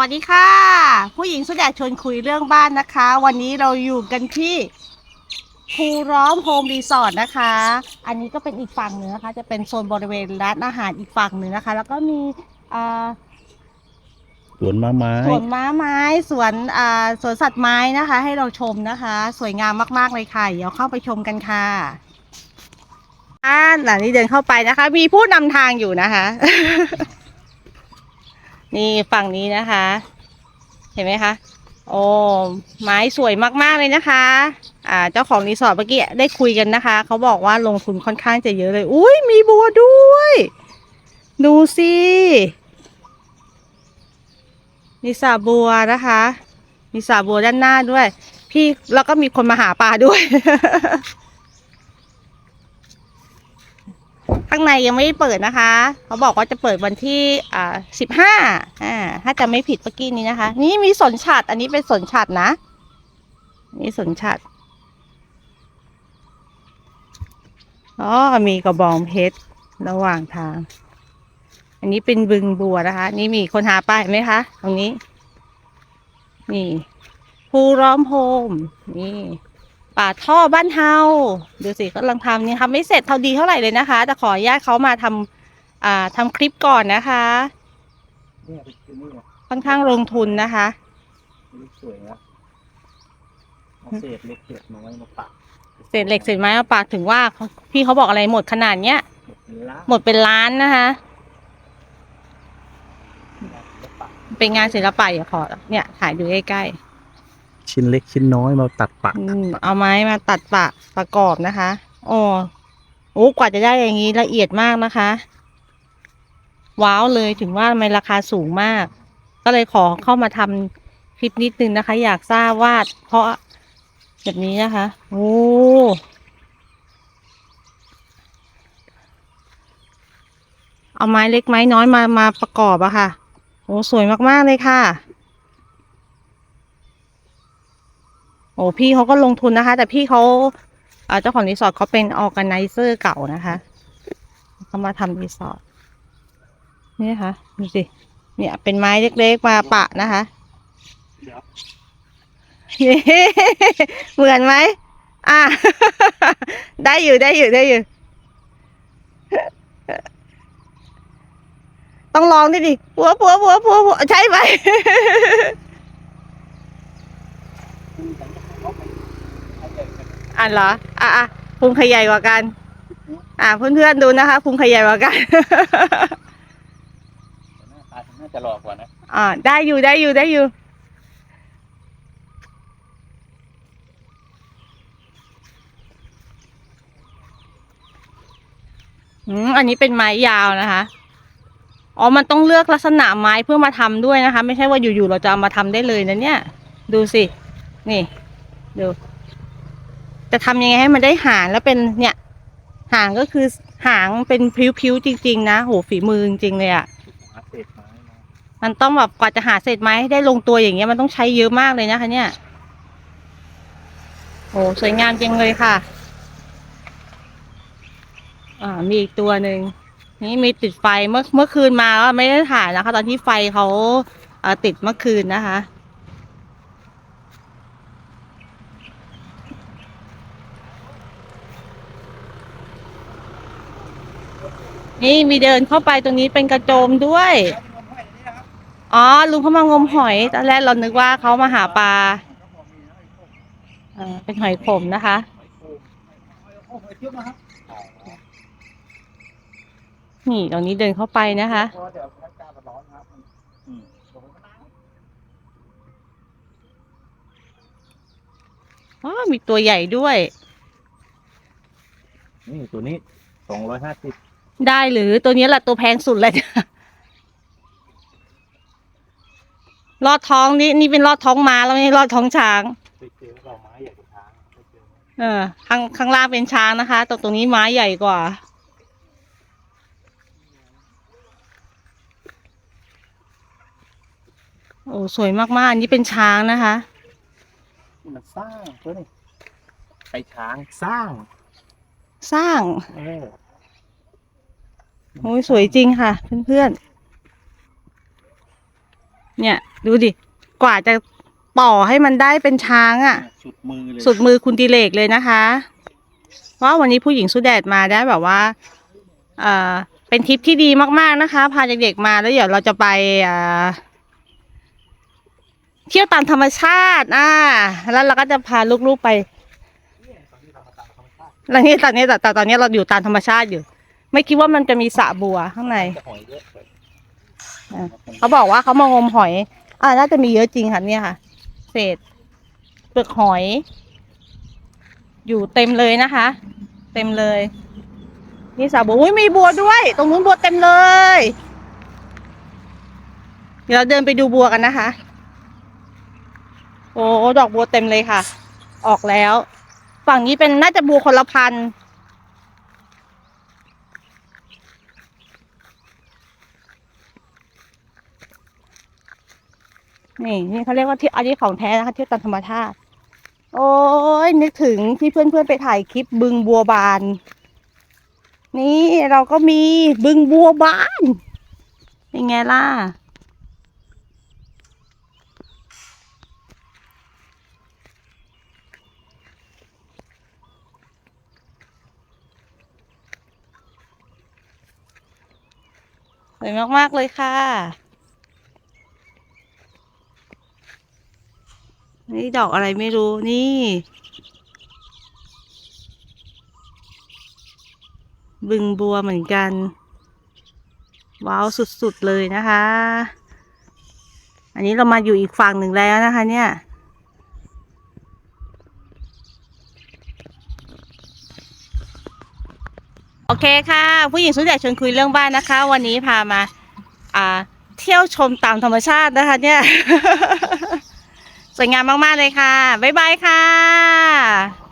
วัสดีค่ะ ผู้หญิงสุดอยากชวนคุยเรื่องบ้านนะคะ วันนี้เราอยู่กันที่ภูร้อมโฮมรีสอร์ทนะคะ อันนี้ก็เป็นอีกฝั่งหนึ่งนะคะ จะเป็นโซนบริเวณร้านอาหารอีกฝั่งหนึ่งนะคะ แล้วก็มีอ่าสวนม้าไม้สวนม้าไม้สวนอ่าสวนสัตว์ไม้นะคะ ให้เราชมนะคะ สวยงามมากๆเลยค่ะเดี๋ยวเข้าไปชมกันค่ะอ่าหลังนี้เดินเข้าไปนะคะ มีผู้นำทางอยู่นะคะ นี่ฝั่งนี้นะคะ เห็นไหมคะ โอ้ไม้สวยมากๆเลยนะคะ อ่า เจ้าของรีสอร์ทเมื่อกี้ได้คุยกันนะคะ เขาบอกว่าลงทุนค่อนข้างจะเยอะเลย อุ้ยมีบัวด้วย ดูสิมีสระบัวนะคะ มีสระบัวด้านหน้าด้วย พี่แล้วก็มีคนมาหาปลาด้วย ข้างในยังไม่ได้เปิดนะคะ เขาบอกว่าจะเปิดวันที่อ่าสิบห้าอ่าถ้าจะไม่ผิดเมื่อกี้นี้นะคะ นี่มีสนฉัดอันนี้เป็นสนฉัดนะนี่สนฉัดอ๋อมีกระบองเพชรระหว่างทาง อันนี้เป็นบึงบัวนะคะ นี่มีคนหาปลาเห็นไหมคะ ตรงนี้ นี่ภูร้อมโฮมนี่ ป่าท่อบ้านเฮาดูสิกำลังทำนี่ทำไม่เสร็จเท่าดีเท่าไหร่เลยนะคะแต่ขออนุญาตเขามาทำอ่าทำคลิปก่อนนะคะเนี่ยคือนี่ไงค่อนข้างลงทุนนะคะนี่สวยนะเอาเศษเล็กเศษน้อยมาปักเศษเหล็กเศษไม้มาปากถึงว่าเขาพี่เขาบอกอะไรหมดขนาดเนี้ยหมดเป็นล้านหมดเป็นล้านนะคะแล้วปักเป็นงานศิลปะอย่าขอเนี่ยถ่ายดูใกล้ๆ ชิ้นเล็กชิ้นน้อยมาตัดปักอืมเอาไม้มาตัดปะประกอบนะคะโอ้โอ้กว่าจะได้อย่างนี้ละเอียดมากนะคะ ว้าวเลยถึงว่าทำไมราคาสูงมาก ก็เลยขอเข้ามาทำคลิปนิดนึงนะคะ อยากทราบว่าเพราะแบบนี้นะคะ โอ้เอาไม้เล็กไม้น้อยมามาประกอบอะค่ะ โอ้สวยมากๆเลยค่ะ โอ้พี่เขาก็ลงทุนนะคะ แต่พี่เขาเจ้าของรีสอร์ทเขาเป็นออ g a แกไนเซอร์เก่านะคะเขามาทำรีสอร์ทนี่นะคะดูสิเนี่ย เป็นไม้เล็กๆมาปะนะคะเหมือนไหมอะได้อยู่ได้อยู่ได้อยู่ ต้องลองดิดิปัวปัวปัวปัวปัวใช่ไหม อะเหรอ อะอะพุงใครใหญ่กว่ากัน อะเพื่อนๆดูนะคะพุงใครใหญ่กว่ากันหน้าตาน่าจะหลอกกว่านะอ่าได้อยู่ได้อยู่ได้อยู่ อืมอันนี้เป็นไม้ยาวนะคะ อ๋อ มันต้องเลือกลักษณะไม้เพื่อมาทำด้วยนะคะ ไม่ใช่ว่าอยู่ๆเราจะเอามาทำได้เลยนะเนี่ย ดูสิ นี่ ดู จะทำยังไงให้มันได้หางแล้วเป็นเนี่ย หางก็คือหางเป็นพิ้วๆจริง ๆ นะโหฝีมือจริงๆเลยอะหาเศษไม้มามันต้องแบบกว่าจะหาเศษไม้ให้ได้ลงตัวอย่างเงี้ยมันต้องใช้เยอะมากเลยนะคะ เนี่ยโอ้สวยงามจริงเลยค่ะ อ่า มีอีกตัวหนึ่งนี่มีติดไฟเมื่อเมื่อคืนมาก็ไม่ได้ถ่ายนะคะ ตอนที่ไฟเขาเอ่อติดเมื่อคืนนะคะ นี่มีเดินเข้าไปตรงนี้เป็นกระโจมด้วย อ๋อ ลุงเขามางมหอย ตอนแรกเรานึกว่าเขามาหาปลาเออเป็นหอยขมนะคะ นี่ตรงนี้เดินเข้าไปนะคะ อ๋อ มีตัวใหญ่ด้วย นี่ตัวนี้สองร้อยห้าสิบ ได้หรือตัวนี้แหละตัวแพงสุดเลยลอดท้องนี่นี่เป็นลอดท้องม้าแล้วไม่ใช่ลอดท้องช้างไปเจอเราไม้ใหญ่กว่าช้างไปเจอเออข้างข้างล่างเป็นช้างนะคะตรงตรงนี้ไม้ใหญ่กว่า โอ้สวยมากๆอันนี้เป็นช้างนะคะมันสร้างตัวนี้ไอ้ช้างสร้าง สร้างเออ โอ้ยสวยจริงค่ะ เพื่อนๆ เนี่ย ดูดิ กว่าจะป่อให้มันได้เป็นช้างอะ่ะ สุดมือเลยสุดมือคุณดิเลกเลยนะคะว่าวันนี้ผู้หญิงสุดแดดมาได้แบบว่าเอ่อเป็นทริปที่ดีมากๆนะคะ พาเด็กๆมาแล้วเดี๋ยวเราจะไปเอ่อเที่ยวตามธรรมชาติ อ่า แล้วเราก็จะพาลูกๆไปแล้วนี่ตอนนี้แต่แต่ตอนนี้เราอยู่ตามธรรมชาติอยู่ ไม่คิดว่ามันจะมีสระบัวข้างในจะหอยเยอะเลยอะเขาบอกว่าเขามางมหอย อ่าน่าจะมีเยอะจริงค่ะเนี่ยค่ะ เศษเปลือกหอย อยู่เต็มเลยนะคะ เต็มเลยนี่สาบัวอุ้ยมีบัวด้วย ตรงนู้นบัวเต็มเลย เดี๋ยวเราเดินไปดูบัวกันนะคะ โอ้ดอกบัวเต็มเลยค่ะ ออกแล้ว ฝั่งนี้เป็นน่าจะบัวคนละพันธุ์ นี่นี่เขาเรียกว่าเที่อันนี้ของแท้นะคะเที่ยวตามธรรมชาติ โอ้ยนึกถึงที่เพื่อนๆไปถ่ายคลิปบึงบัวบาน นี่เราก็มีบึงบัวบานเป็นไงล่ะสวยมาก ๆ เลยค่ะ นี่ดอกอะไรไม่รู้นี่ บึงบัวเหมือนกัน ว้าวสุดๆเลยนะคะ อันนี้เรามาอยู่อีกฝั่งหนึ่งแล้วนะคะ เนี่ยโอเคค่ะ ผู้หญิงสุดใหญ่ชวนคุยเรื่องบ้านนะคะ วันนี้พามา อ่า เที่ยวชมตามธรรมชาตินะคะ เนี่ย สวยงามมาก ๆ เลยค่ะ บ๊ายบายค่ะ